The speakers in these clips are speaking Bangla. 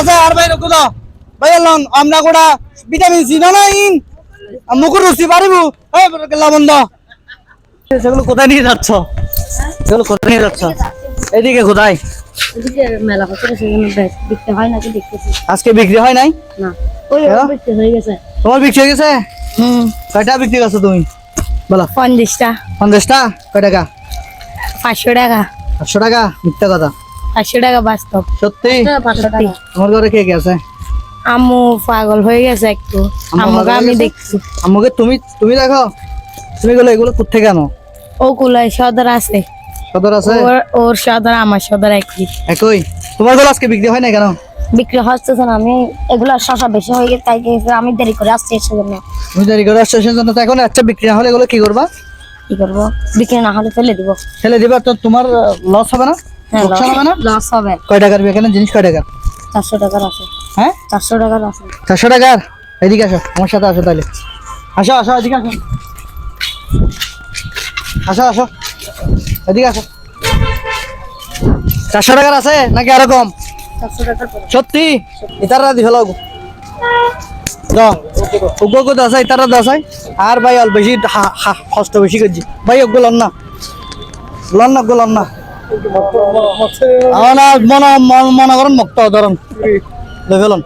আছে আর ভাই রকু দাও ভাই লন আমরা গোটা ভিটামিন সি না ইন। মুকুর রুচি পারিবু এই সেগুলো কোথায় নিয়ে যাচ্ছ? সেগুলো কোথায় নিয়ে যাচ্ছ? এদিকে কোথায়? মেলা হয় নাকি দেখতেছি। আজকে বিক্রি হয় নাই? না। ওই হ্যাঁ? বিক্রি হয়ে গেছে। তোমার বিক্রি হয়ে গেছে? হুম। কয়টা বিক্রি করছ তুমি? বলো। পঞ্চাশটা। পঞ্চাশটা? কয় টাকা? পাঁচশো টাকা। আটশো টাকা? মিথ্যা কথা। পাঁচশো টাকা বাস্তব। সত্যি? সত্যি তোমার ঘরে কে কে আছে? আম্মু পাগল হয়ে গেছে একটু। আম্মুকে আমি দেখছি। আমাকে তুমি তুমি দেখো? তুমি গেলে এগুলো কোথেকে আনো ও কুলাই সদর আছে। সদর আছে? ওর সদর আমার সদর একই। একই? তোমারগুলো আজকে বিক্রি হয় না কেন? বিক্রি হচ্ছে না আমি এগুলো শশা বেশি হয়ে গেছে তাই আমি দেরি করে আসছি সেজন্য। তুমি দেরি করে আসছো সেই জন্য তো এখন আচ্ছা বিক্রি না হলে এগুলো কি করবা? কি করব? বিক্রি না হলে ফেলে দিব। ফেলে দিবা তো তোমার লস হবে না? লোকসান হবে না? লস হবে। কয় টাকার এখানে জিনিস কয় টাকার? চারশো টাকার আছে। হ্যাঁ? চারশো টাকার আছে। চারশো টাকার? এদিকে আসো আমার সাথে আসো তাহলে। আসো আসো এদিকে আসো। আসো আসো এদিকে আসো। চারশো টাকার আছে নাকি আরও কম? সত্যি? ইতারা দি ফেলাও উগ্র আছে ইতারা দাস আর ভাই অল বেশি কষ্ট বেশি করছি। ভাই ওগুলো লন না। লন না ওগুলো লন না। মনে মনে করেন মুক্ত ধরুন। দেখলন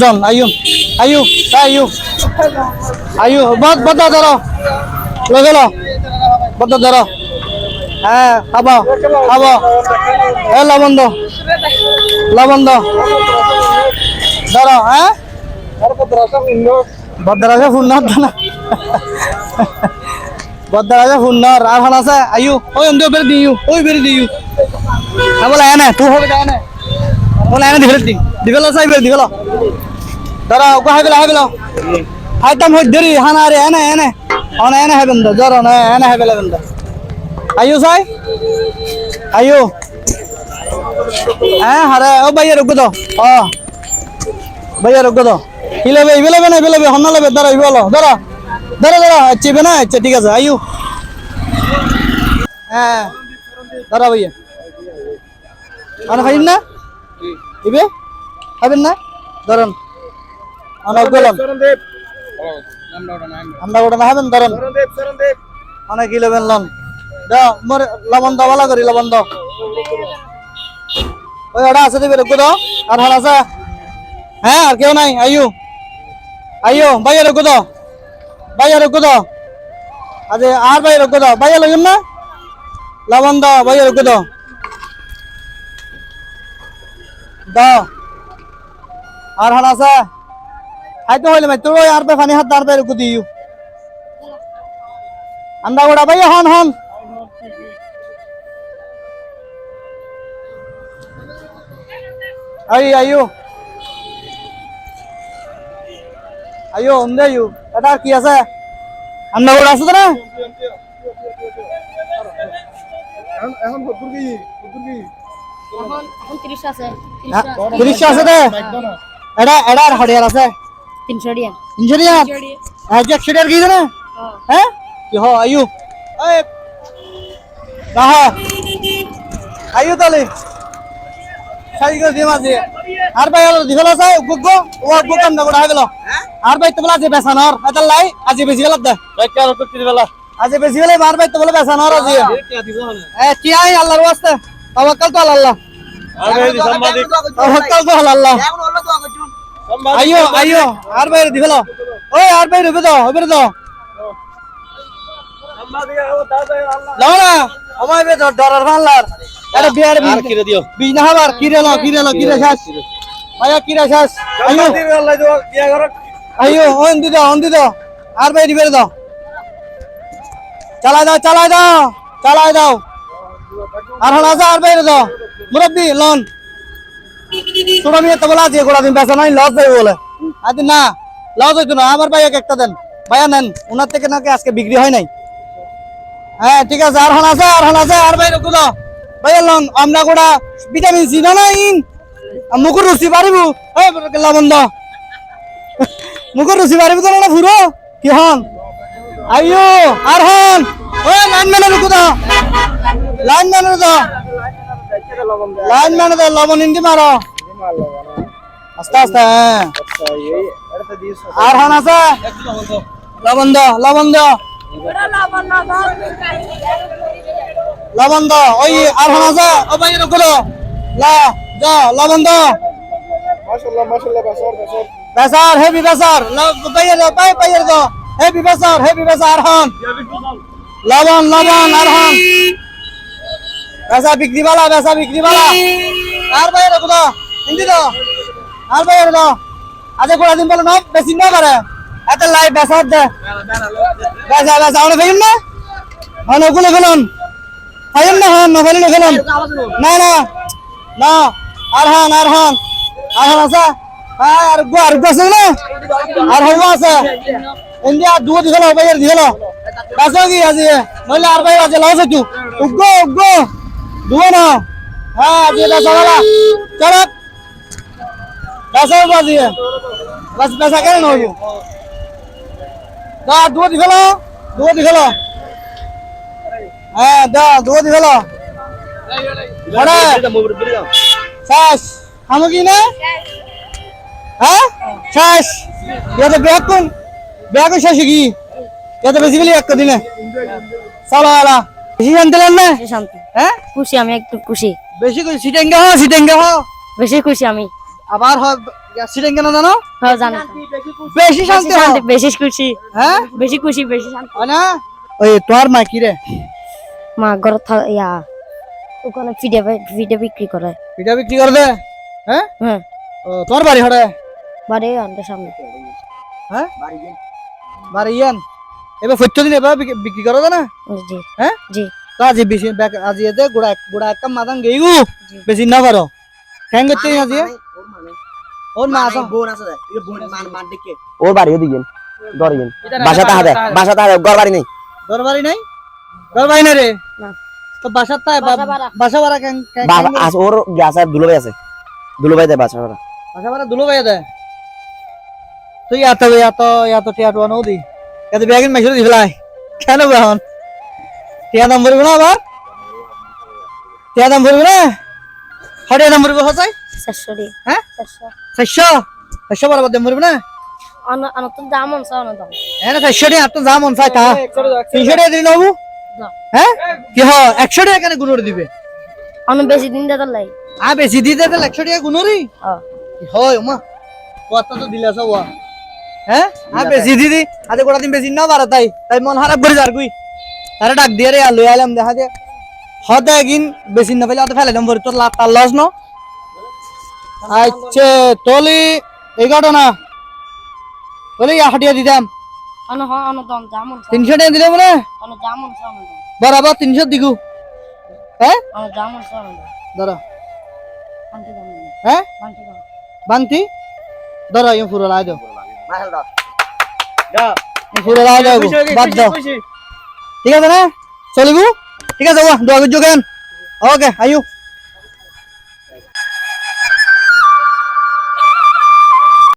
জন আয়ু আয়ু আয়ু আয়ু বদ বদ ধরো। লগেল বদ ধরো। হ্যাঁ খাব খাব। এ লবণ দো লবণ দো ধরো হ্যাঁ? ভদ্রাজা ফুন্নর না ভদ্রাজা ফুন্নর আর হন আছে আয়ু ওই অন্ধ বের দিও ওই বের দিও না বলে এনে তুই হবে এনে বলে এনে দিবে দি দিবেল সাই বের দিবেল। ধরো ওকে হাইবেল হাইবেল হাইতাম হই দেরি, হানা রে এনে এনে অনে এনে হাইবেন দা জর না এনে হাইবেল হাইবেন দা আয়ু সাই আয়ু হ্যাঁ হারে, ও ভাইয়া রুকো তো ও ভাইয়া রুকো তো কি লেবে ইবে লেবে না ইবে লেবে হন্না লেবে দাঁড়া ইবে হলো দাঁড়া দাঁড়া দাঁড়া ইবে না আচ্ছা ঠিক আছে আয়ু। হ্যাঁ দাঁড়া ভাইয়া। মানে খাইন না? ইবে খাবেন না? ধরুন। অনেক গেলাম। আমরা ওটা না খাবেন ধরুন। অনেক কি লেবেন লন? দাও মোর লবণ দাও ভালো করি লবণ দাও। ওই ওটা আছে দিবে রুকো দাও। আর হাল আছে? হ্যাঁ আর কেউ নাই আইয়ু আইয়ো ভাইয়া রুকো দাও। ভাইয়া রুকো দাও। আরে, আর ভাই রুকো দাও। ভাইয়া লাগেন না। লবণ দাও ভাইয়া রুকো দাও। দাও। আর হাল আছে? খাইতে হইলে ভাই তোর আর ভাই পানি হাত আর ভাই রুকো দিও। আন্দা গোড়া ভাইয়া হন হন। আই, আইও। আইও, অন্দে আইও। এটা কি আছে? আন্দা গোড়া আছে তো না? এখন তিরিশ আছে। এটা এটা আর আজ টাকার কি হ্যাঁ। হ আইও এই। রাহ আইও তাহলে। সাইকেল দিয়ে মাঝে। আর ভাই হলো দিগল আছে? গুগ ও গুগ কাম না গোড়া গেল। আর ভাই তো বলা যে বেসানর এটা লাই আজি বেশি গেল দে। আজি বেশি গেলে আর ভাই তো বলে বেসানর আজি। এ কি আই আল্লাহর ওয়াস্তে তাওয়াক্কাল তো আল্লাহ। তাওয়াক্কাল তো আল্লাহ। আইও আইও আর ভাই দিগল ওই আর ভাই রবে দাও হবে দাও লাও না। আমায় বে ডরার ভাল্লার এটা বিয়ার আর কিরে দিও বিজ না হবার কিরে লো কিরে লো কিরে শ্বাস ভাইয়া কিরে আইও দি দাও আর ভাই দিবে দাও। চালাই দাও চালাই দাও চালাই দাও। হলা আর ভাই দাও। মুরব্বি, লন। তোরা মিয়া তো বলা আছে গোড়া দিন বেচা নাই লস যাবে বলে। আদি না লস হইতো না, আমার ভাই একটা দেন। ভাইয়া নেন ওনার থেকে নাকি আজকে বিক্রি হয় নাই। হ্যাঁ ঠিক আছে, আর হন আছে আর হন আছে আর ভাই রকু দাও ভাইয়া লন আমরা গোড়া ভিটামিন সি না ইন মুকুর রুচি পারিব লবণ দাও। মুকুর রুচি পারিব তো না ফুরো? কি হন? আইয়ো, আর হন? ওই লাইন ম্যানে রুকু দাও। লাইন ম্যানে দাও। লাইন ম্যানে দাও, লবণ ইন্দি মারো। আস্তে আস্তে হ্যাঁ। আর হান আছে? লবণ দাও লবণ দাও। লবণ দাও, ওই আর হান আছে? ও ভাই এরকম করো লা, দাও, লবণ বেসার হেভি বেসার বাইরে দাও পাই পাইয়ের দাও হেভি বেসার হেভি বেসার আর হান লবণ লবণ আর হান বেসা বিক্রি বালা বেসা বিক্রি বালা আর বাইরে দাও হিন্দি দাও আর বাইরে দাও আজ কোড়া দিন বলো না বেশি না পারে এত লাই বেসার দে। বেসা বেসা আমরা ফেলুন না? হন ওগুলো ফেলুন ফাইন না হন না ফেলুন ফেলুন না না। না আর হান আর হান হ্যাঁ, আর আর আছে না? আর হওয়া আছে। ইন্ডিয়া দু দিঘল হবে এর দিঘল আছে কি আজি? নইলে আর ভাই আছে লাউছে তু উগো উগ্গ দুয়ে না। হ্যাঁ আজি এটা সবালা চলো দাসা উগ্গ আজি। বাস দাসা কেন নয় দা দু দিঘল দু দিঘল হ্যাঁ দা দু দিঘল শেষ আমি কি না? হ্যাঁ? শেষ। এটা ব্যাগ কোন? ব্যাগ শেষ কি এটা বেশি বলি এক দিনে। চলো আলা। বেশি জানতেলেন না? শান্তি। হ্যাঁ? খুশি আমি একটু খুশি। বেশি করে সিটেঙ্গে হ সিটেঙ্গে হ বেশি খুশি আমি। আবার হ সিটেঙ্গে না জানো? হ্যাঁ জানি। বেশি শান্তি শান্তি বেশি খুশি। হ্যাঁ? বেশি খুশি বেশি শান্তি। না? ওই তোর মা কি রে? মা ঘর ইয়া ওখানে ফিডে ফিডে বিক্রি করে। পিঠা বিক্রি করে দে হ্যাঁ। হ্যাঁ তোর বাড়ি হড়ে বাড়ি আমাদের সামনে। হ্যাঁ? বাড়ি ইয়ান এবার ফৈত্য দিন এবার বিক্রি- বিক্রি করো না জি। হ্যাঁ? জি। তো আজি বেশি ব্যাগ আজি এতে গোড়া গোড়া একটা মাদান গেইগু। বেশি না পারো। হ্যাং করতে আজি? ওর মা আসা ওর বাড়ি ওদিকে দরগেন বাসা তাহা দেয় বাসা তাহা দেয়, ঘর বাড়ি নেই। তোর বাড়ি নাই? তোর বাড়ি না রে? না। তো বাসা তাই বাসা ভাড়া। বাসা ভাড়া কেন কেন- বাবা কেন- আস ওর গ্যাস আর দুলোভাই আছে। দুলোভাই দেয় বাসা ভাড়া। বাসা ভাড়া দুলো ভাই দে। তুই এত এত এত টিয়া টুয়া নৌ দি। এত ব্যাগিন মেশিন দি ফেলাই কেন এখন? টিয়া দাম ভরবি না আবার টিয়া দাম ভরবি না? হটিয়া দাম ভরবি হসাই চারশো হ্যাঁ চারশো চারশো বরাবর দাম ভরবি না? একশো টাকা কেন গুণরে দিবে? বেশি দিন দে লাই আ বেশি দিতে তাহলে একশো টাকা গুণরি হ্যাঁ হয় ওমা কত তো দিলে সব হ্যাঁ? বেশি দিদি আজ গোটা দিন বেশি না বাড়া তাই। তাই মন খারাপ করে যার গুই তারে ডাক দিয়ে রে আলু আলাম দেখা যে হতে একদিন বেশি না পেলে অত ফেলে নম্বর তোর লাভ তার লস ন। আচ্ছা তলি এই ঘটনা। তলি হাটিয়া দিতাম তিনশো টাকা দিলে মানে বরাবর তিনশো দিগু। হ্যাঁ? ধরো। হ্যাঁ? বাংতি ধরো ইউ ফুরো লাই দাও। ঠিক আছে না? চলিব? ঠিক আছে ওয়া দোয়া যোগেন ওকে আয়ু।